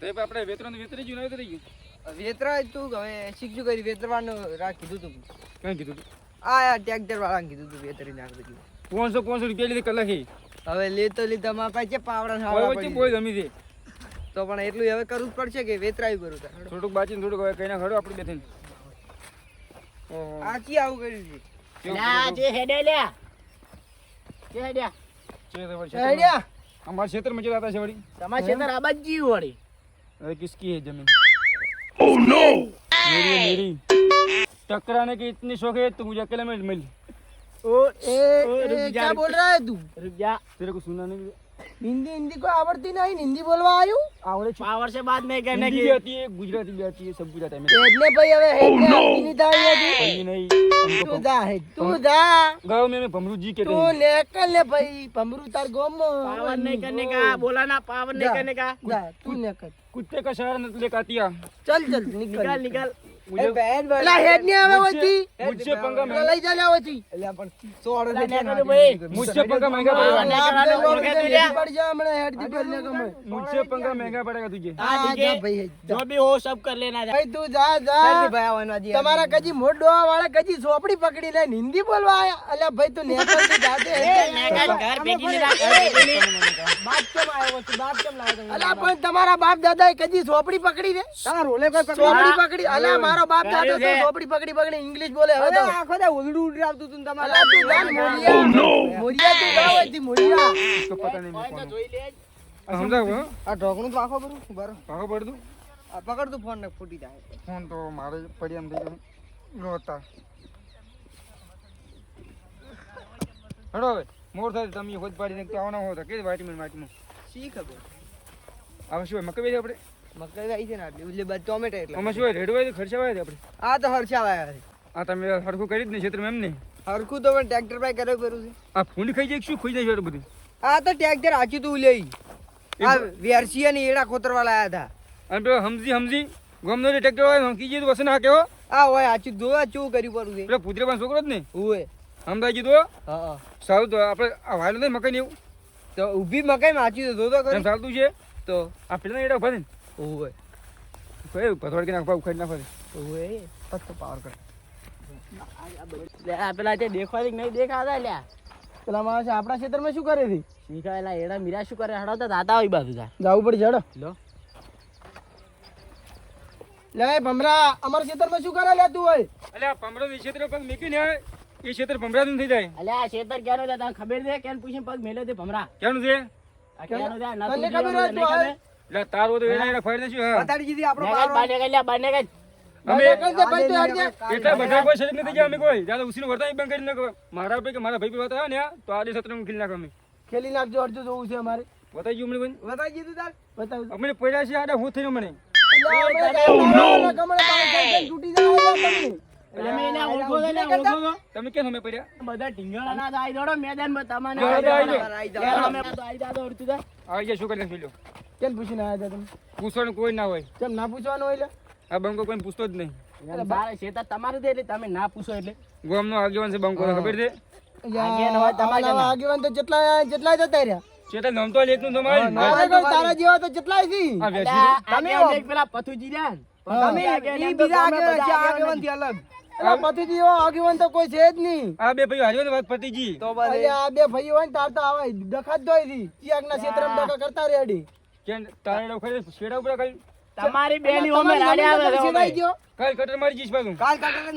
તો આપણે વેતરણ વેતરી જ ને વેતરી ગયું. વેતરાય તું હવે શીખજો કરી વેતરવાનું રાખ કીધું તું. કઈ કીધું તું? આ યાર ટ્રેક્ટર વાળાને કીધું તું વેતરી નાખ બધું. પાંચસો પાંચસો રૂપિયા લીધી કલાકે. હવે લેતો લીધા માં પાસે છે પાવડા હવે સાવડા વચ્ચે પડી. બોય જમી દે. તો પણ એટલું હવે કરવું જ પડશે કે વેતરાયું કરું તાર. થોડુંક બાચીને થોડુંક હવે કઈ ના ખડો આપણે બેઠીને. આ કી આવું કર્યું છે? ના જે હેડે લ્યા. જે હેડ્યા. છે તો વળી હેડ્યા અમારા ક્ષેત્રમાં ચેલા હતા છે વળી. તમારે ક્ષેત્ર આબાજી વળી. अरे किसकी है ज़मीन? Oh no! मेरी है मेरी। टकराने की इतनी शौक है तू मुझे अकेले में मिल। ओ, ए, ओ, रुक ए, क्या बोल रहा है तू? रुक जा. तेरे को सुना नहीं હિન્દી હિન્દી કોઈ આવડતી નહીં. હિન્દી બોલવા આવ્યું? આવડે છે. આવડશે બાદ મેં કહેને કે હતી ગુજરાતી બી હતી સબ ગુજરાત એમ. એટલે ભાઈ હવે oh, હિન્દી ની થાય હતી નહીં. તું જા હે તું જા. ગયો મેં ભમરુજી કે તું નેકલ ને ભાઈ. ભમરુ તાર ગોમ પાવન નહીં કરને કા બોલાના પાવન નહીં કરને કા તું નેકલ કુત્તે કા શહેર નત લેકાતિયા ચલ ચલ નિકલ નિકલ बोल के तू जा। પડ જા હમણાં હેડ દી પર ને કમે मुझसे पंगा महंगा पड़ेगा तुझे हाँ, हाँ, ठीक है। जा भाई, जा। जो भी हो सब कर लेना जा ભાઈ તું જા જા તમારા કજી મોટ ડોહા વાળા કજી સોપડી પકડી લઈને હિન્દી બોલવા આયા અલ્યા ભાઈ તું નેકળ તું જાતે મેં કાંઈ ઘર ભેગી નહીં રાખી. બાપ કેમ આવ્યો તું બાપ કેમ લાવ્યો અલ્યા પણ તમારા બાપ દાદા કજી સોપડી પકડી દે તારા રોલે કોઈ સોપડી પકડી અલ્યા મારો તારો બાપ જાતો તો ઝોપડી પકડી પકડી ઇંગ્લિશ બોલે હવે તો. આખો દે ઉલડું ઉલડી આવતું તું તમારે. અલા તું જાન મોરિયા. નો oh, મોરિયા તું ગાવ હતી મોરિયા. તો પતા નહીં કોણ જોઈ લે સમજાવ આ ઢોકણું તો આખો બરું બરો આખો બરદુ આ પકડ તું ફોન ને ફૂટી જાય. ફોન તો મારે પડી એમ થઈ ગયો. રોતા હડો હવે મોર થાય તમે હોદ પાડીને તો આવના હોતા કે વાટીમાં વાટીમાં? શી ખબર? આવે શું મકઈ આપણે? મકાઈ આવી છે ને આટલી. ઉલ્લે બાદ ટોમેટો એટલે. આમાં શું હોય રેડવાય તો ખર્ચા હોય આપણે. આ તો હર્ષાવાયા આ તમે હરખું કરી જ નહીં એમ નહીં. હરખું તો પણ ટ્રેક્ટર પાસે કરવું કરું છે. આ ફૂંડ ખાઈ જાય શું ખાઈ જાય છે બધું? આ તો ટ્રેક્ટર આચી તું લઈ આ વેરસી અને એડા ખોતરવા લાયા હતા. અને પેલો હમજી સમજી ગમનો જે ટ્રેક્ટર હોય હમકી જઈએ તો વસન હા કેવો? આ હોય આચી જોવા ચેવું કર્યું પડું છે. પેલો પુત્રે પણ છોકરો જ ને ઓય સમજાઈ ગયું હા? હા તો સારું તો આપણે આ વાયલો નહીં મકાઈ એવું. તો ઊભી મકાઈ માં આચી તો કરી ચાલતું છે? તો. આ પેલા એડા ઊભા ને ઓય કઈ પથવાડ કે નાખવા ઉખાડી નાખવા ઓય પત્તો પાવર કર. પેલા જે દેખવાથી નહીં દેખાતા લ્યા. પેલા માણસ આપણા ક્ષેત્રમાં શું કરે છે? શીખાયેલા એડા મીરા શું કરે? હડાવતા દાદા હોય બાજુ જા. જવું પડે જડો લો. લે ભમરા અમારા ક્ષેત્રમાં શું કરે લે તું હોય? અલ્યા પમરો એ ક્ષેત્ર પગ મૂકીને એ ક્ષેત્ર ભમરાતું થઈ જાય. અલ્યા આ ક્ષેત્ર ક્યાંનો છે? તને ખબર છે? કેમ પૂછીને પગ મેલે તે ભમરા? ક્યાંનું છે? આ ક્યાંનો છે? ના તને ખબર હોય તું? એટલે તારો તો એને ફાડી દેશું હા બતાડી દીધી આપણો નેગાજ, બાને. અમે ભાઈ તો જા. એટલા બધા કોઈ શરીર નથી ગયા અમે કોઈ જ્યાં ઉસીનું વર્તા બંધ કરી નાખો મારા ભાઈ કે મારા ભાઈ બતાવે ને તો આ સત્ર ખીલી નાખો અમે ખેલી નાખજો અડધું જોવું છે અમારે બતાવી ગયું મને બતાવી દીધું તાર બતાવ અમને પડ્યા છે આડે હું થઈને મને? તમે કેમ અમે પડ્યા? બધા ઢીંગણાના તો આઈ દોડો, મેદાનમાં તમને દોડો તો આઈ આઈ જાઓ. દોડો. યાર, અમે તો આઈ જાતો અડધું તો. આવી જાય શું કરી નાખ્યું કેમ પૂછીને આવ્યા તમે? પૂછવાનું કોઈ ના હોય. કેમ ના પૂછવાનું હોય લે આ બંકો કોઈ પૂછતો જ નહીં. બાર ખેતર તમારે એટલે તમે ના પૂછો એટલે. ગોમનો આગેવાન છે બંકો ખબર છે? આગેવાન તો જેટલા જેટલા જતા રહ્યા. ચેતન નમતો લેતું તમારી મારે તારા જેવા તો જેટલા છે પેલા પથુજી રહ્યા. તમે તો બીજા આગેવાનથી અલગ. પતિજી આગેવાન તો કોઈ છે જ નહીં. આ બે વાત પતિજી. અરે આ બે ભાઈઓ હોય ને તાર તો આવા ડખા જ દોય દી. ચિયાકના ક્ષેત્રમાં ડખા કરતા રેડી. કે તારે ખરે શેડા ઉપર કઈ તમારી ઓમે આવે કાલ કટર મારી જઈશ પાછું. કાલ ખેતરમાં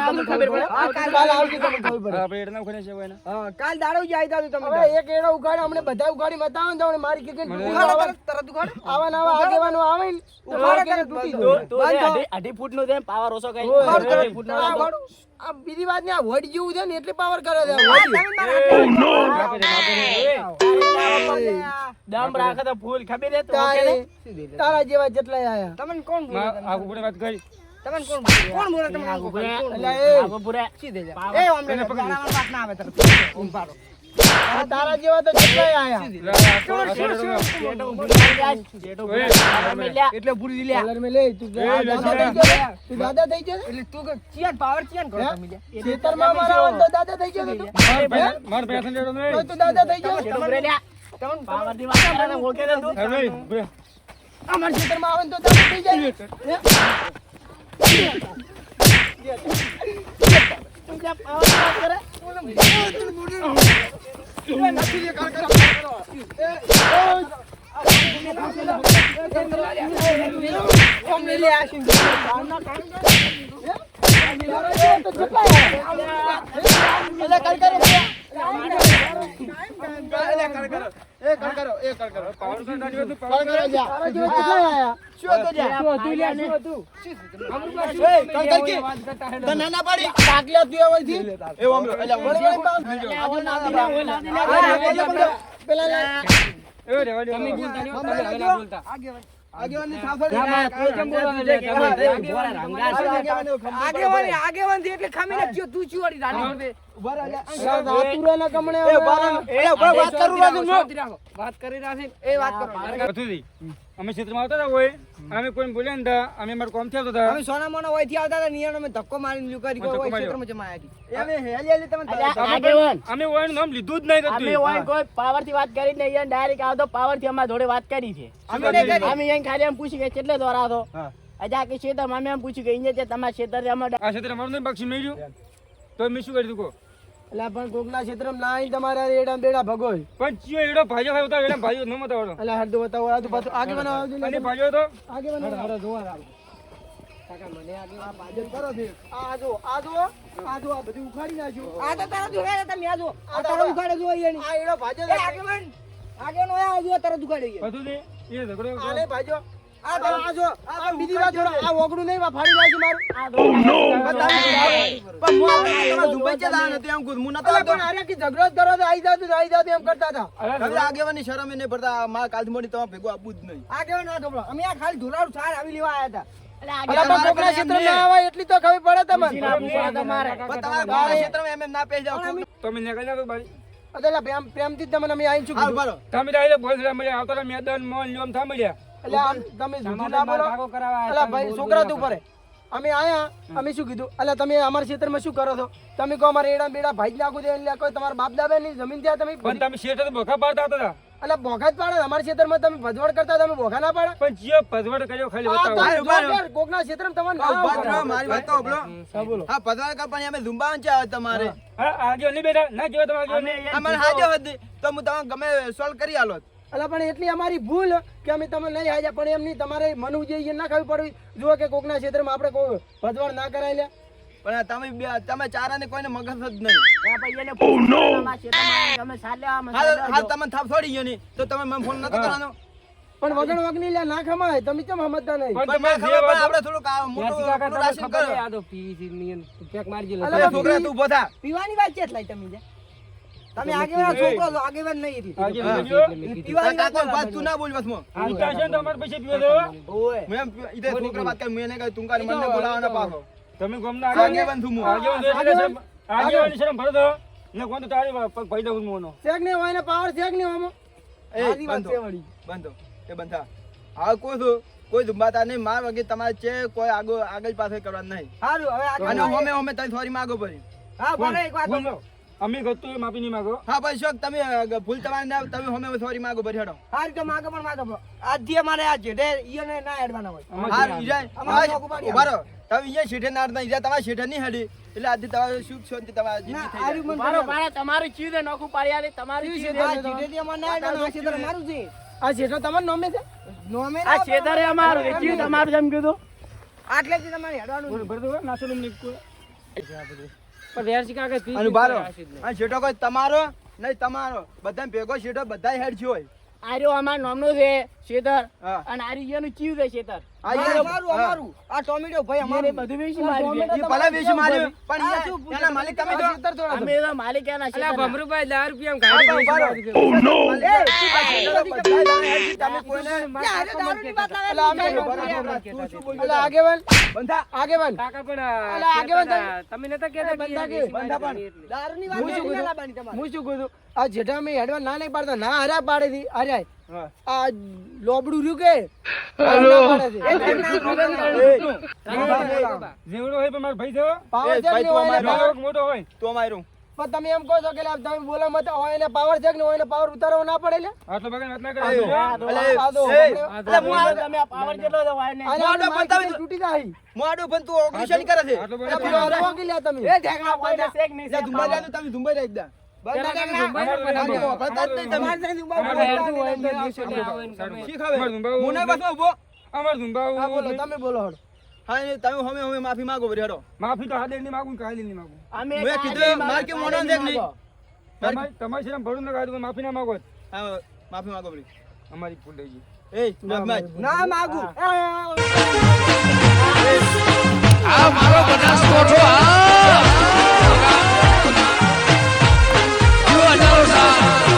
આવું ખબર પડે. કાલ આવજો તમને ખબર પડે. આપણે એડના ખરે છે ભાઈ હા કાલ દાડો જ આવી તમે એક એડો ઉગાડો અમને બધા ઉગાડી બતાવો ને તો મારી કે તરત ઉગાડો આવા નવા આગેવાનો આવે ને તો મારે કે તૂટી જાય. અઢી- છે ને, પાવર ઓછો કઈ. અઢી ઓય, ફૂટનો આ બીજી વાત ને આ વડ જેવું છે ને એટલે પાવર કરે છે. આ વડ. દમ રાખે. તો ફૂલ. ખબર છે? તું તારે ને? જેવા જેટલા આયા. તમને કોણ આગુ પડે વાત કરી. તમને કોણ કોણ બોલે તમને આગુ પૂરે. સીધે જા એ અમને જાણવાની વાત ના આવે તરત ઊભ પાડો. તારા જેવા તો જેટલા આયા? લે. પાવર. એટલે પૂરી લ્યા. કલર મે લે. તું એ, દાદા લે, થઈ ગયો. તું દાદા થઈ ગયો? એટલે તું ચિયાન પાવર ચિયાન કરો તમે ખેતરમાં મારા તો દાદા થઈ ગયો માર ભાઈ- માર ભાઈ સંડેડો તું દાદા થઈ ગયો? જેટો ઊભું રહી વાત ઓળખે તું? અમારા ખેતરમાં આવે તો તમે થઈ જાય. કર, કર. એ? એટલે કર, એ કર કરો. એ કર કરો પાવર તો દાડી હતું, પાવર કરો જા તારા જેવો. કેટલા આયા શું હતું જા શું હતું લ્યા, શું હતું? એ કર કર કે તો નાના પાડી. ડાકલા તું એવાથી એવું આમ એટલે વળી વળી ના. આગેવાની આગેવાની. ખામી નાખ્યો તું ચુવાડી વાળી કરું કરી. કરો અમે ક્ષેત્રમાં આવતા હતા હોય અમે કોઈ બોલ્યા નતા અમે અમારું કામ થયા હતા. અમે સોના મોના વયથી આવતા હતા નિયાનો અમે ધક્કો મારીને લ્યુકારી ધક્કો કોઈ. ક્ષેત્રમાં જમા આવી અમે હેલી હેલી તમે અમે હોય નામ લીધું જ નહીં અમે હોય કોઈ પાવરથી વાત કરી નહીં ડાયરેક્ટ આવતો પાવરથી અમારા જોડે વાત કરી છે. અમે કરી. અહીં ખાલી એમ પૂછી કે કેટલે દોરા હતો અજા કે શેતર અમે એમ પૂછ્યું કે અહીંયા તમારા ક્ષેત્ર અમારે આ ક્ષેત્ર અમારું નહીં બક્ષી મેળ્યું. તો મેં શું કરી દીધું એટલે પણ કોકના ક્ષેત્રમાં ના આવીને તમારા રેડા બેડા ભગોય. પણ ચિયો એડો ભાઈઓ ભાઈ ઉતારો, એડા ભાજો ન મત આવડો. એટલે હરદો બતાવો આ તો પાછો આગે બનાવ આવજો ને. અને ભાઈઓ તો. બનાવ હરો જોવા રાખ કાકા મને આગે આ ભાજો કરો દે આ જો આ જો આ જો આ બધું ઉખાડી નાખ્યું. આ તો તારા જોડે તમે આ જો આ તારા ઉખાડે જો અહીં આ એડો ભાજો આગેવાન. આગેવાનો આ જો તારા દુખાડી બધું દે એ ઝઘડો આલે ભાજો આ તો આ જો આ બીજી વાત છોડો આ ઓગડું નહીં વા ફાડી નાખ્યું મારું. પણ હું આપણે તમારા દુબઈ ચલા નથી એમ કુદ. હું નતો પણ અરે કે ઝઘડો જ કરો તો આઈ જાતું તો આઈ જાતું એમ કરતા હતા. અરે તમે આગેવાની શરમ એ પડતા. મારા કાલથી મોડી તમારે ભેગું આપવું જ નહીં. આગેવાનો ના ઢોબળો અમે આ ખાલી ધોલાડું સાર આવી લેવા હતા. આવાય એટલી તો ખબર પડે તમારે પણ તમારા ગામના ક્ષેત્રમાં એમ એમ ના પેઈ જાઓ. તમે નીકળી જાઓ ભાઈ. પ્રેમ પ્રેમથી તમે આવી બરો તમે મેદાન મોલ નિયમ થા મળ્યા એટલે આમ તમે જુઠું ના બોલો. એટલે ભાઈ છોકરા તું પડે અમે આયા અમે શું કીધું? એટલે તમે અમારા ક્ષેત્રમાં શું કરો છો? તમે કહો અમારે એડા બેડા ભાઈ જ નાખું દે એટલે કોઈ તમારા બાપ દાદા ની જમીન ત્યાં તમે પણ તમે ક્ષેત્ર તો બોખા પાડતા હતા. એટલે બોખા જ પાડે અમારા ક્ષેત્રમાં તમે ભજવડ કરતા તમે બોખા ના પાડે. પણ જીઓ ભજવડ કર્યો ખાલી કોકના ક્ષેત્રમાં તમારે મારી વાત તો બોલો. હા, ભજવડ હા પણ અમે ઝુંબાવાનું છે તમારે. હા આગળ નહીં બેટા ના જો તમારે અમારે હાજો હતી તો હું તમને ગમે સોલ્વ કરી આલો. અલા પણ એટલી અમારી ભૂલ કે અમે તમે નહીં હાજ્યા પણ એમની તમારે મનવું જોઈએ ના ખાવી પડવી. જુઓ કે કોકના ક્ષેત્રમાં આપણે કોઈ ભજવડ ના કરાય લે. પણ તમે બે તમે ચારાને કોઈને મગજ જ નહીં. શેતરમાં તમે થાપ છોડી ગયો નહીં તો તમે મને ફોન નતો કરવાનો. પણ વગણ વગની લે ના ખમાય. તમે કેમ સમજતા નહીં? પણ પણ થોડું પણ આપણે થોડુંક આ મોટું મોટું રાશન કરો. અલા, લે છોકરા તું ઊભો થા. પીવાની વાત છે એટલે તમે તમે આગેવાન છોકરો છો આગેવાન નહીં હતી. પીવાની કાકો વાત વાત તું ના બોલ બસમાં ઊંચા છે ને તો અમારે પૈસા પીવો છો. ઓય. મેં ઇતે છોકરા વાત કરી મેં કહ્યું તું કાલે મને બોલાવવાના પાછો. તમે ગમના આગેવાન છું હું. આગેવાન આગેવાન? શરમ- આગેવાની શરમ ને કોણ તો તારી પગ ભાઈ દઉં મોનો. શેક ને હોય ને પાવર શેક ને હોમો એ બંધો. બંધો. એ બંધા. આ કોઈ છું કોઈ ધુંબાતા નહીં. માર વગર તમારે છે કોઈ આગળ આગળ પાછળ કરવા નહીં. સારું હવે અને હોમે હોમે તઈ સોરી માગો પડી. હા ભલે એક વાત. અમે ગતું એ માફી નહીં માગો. હા ભાઈ શોક તમે ભૂલ તમારી ના તમે હોમે સોરી માગો બરેડો હેડો. સારું તો માગો પણ માગો આજે મારે આ જેઠે ઈને ના હેડવાના હોય. હા જે ઈજાય અમારે હા, પાડી ઊભા તમે અહીંયા શેઠે ના અડતા ઈજા તમારા શેઠે નહીં હેડી. એટલે આજે તમારે શુભ છો તમારે જિંદગી થઈ જાય. મારો મારા તમારી ચીજ નોખું પાડી આલી, તમારું ચીજ. આ જેઠેથી અમારે ના હેડવાના, છે છેતર મારું છે. આ શેઠો તમારું નોમે છે? નોમે આ શેતર એ અમારું એ ચીજ તમારું જેમ કીધું. આટલેથી તમારે હેડવાનું બોલો, ભરી દો, નાસો લઈને કાકા અને ઊભા આ શેઠો કોઈ તમારો નહીં તમારો. બધા ભેગો છેટો બધા હેડ છે હોય. આર્યો અમાર નામનો છે શેતર અને આર્યો એનું ચીવ છે શેતર અમારું અમારું આ ટોમેટો ભાઈ એ બધું વેચી મારી છે. ઈ વેચી માર્યું પણ આ ઈ- શું પૂછે? એના માલિક તમે થોડા અમે માલિક એના. હા, પણ ઊભા રહો. એ, બધા દાણા હેડ તમે કોઈને અલા, અમે તું શું અલા, આગેવાન બંધા આગેવાન અલા, આગેવાન તમે બંધા કે બંધા પણ દારૂની વાત હું શું હું શું કીધું? આ જેઠા મેં હેડવા ના નહીં પાડતા ના હરા પાડે દી અરે આ લોબડું રહ્યું કે ના છે. જેવડો હોય પણ મારો ભાઈ જેવો. પાવર છે ને ને પાવર. મારો મોટો હોય તો મારું પણ તમે એમ કહો છો કે તમે બોલો મત હોય એને પાવર છે ને હોય ને પાવર ઉતારવો ના પડે લે આટલો વાત ના કરે તમે પાવર કેટલો છે ને પણ તૂટી જાય મોઢું પણ તું કરે છે આટલો લે તમે એ ઢેકણા નહીં. લે, તમે. ના ના તમે. ને બોલો. ઊભો તમે બોલો હળ હા, તમે હમે હમે માફી માંગો વળી, હેડો. માફી તો હાડે નહીં માગું કાલે નહીં માગું. અમે મેં કીધું, માર કે મોઢો દેખ નહીં. તમારી તમારી શરમ ભરું ના કાઢું માફી ના માગો હા, માફી માંગો વળી. અમારી ભૂલ થઈ ગઈ એ, ના માગું. આ મારો બનાસકોઠો આ